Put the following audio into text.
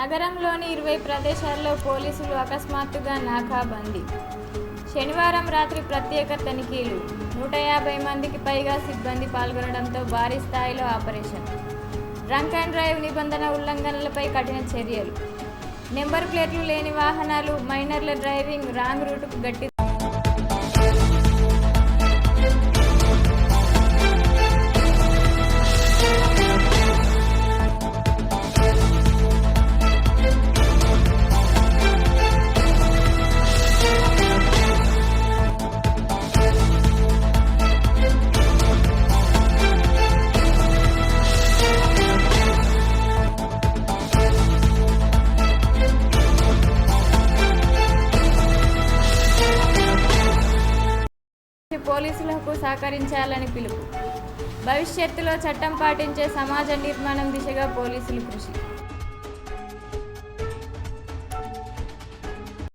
నగరంలోని ఇరవై ప్రదేశాల్లో పోలీసులు అకస్మాత్తుగా నాకాబందీ. శనివారం రాత్రి ప్రత్యేక తనిఖీలు. నూట యాభై మందికి పైగా సిబ్బంది పాల్గొనడంతో భారీ స్థాయిలో ఆపరేషన్. డ్రంక్ అండ్ డ్రైవ్ నిబంధన ఉల్లంఘనలపై కఠిన చర్యలు. నెంబర్ ప్లేట్లు లేని వాహనాలు మైనర్ల డ్రైవింగ్ రాంగ్ రూటుకు గట్టి పోలీసులకు సహకరించాలని పిలుపు. భవిష్యత్తులో చట్టం పాటించే సమాజ నిర్మాణం దిశగా పోలీసులు కృషి.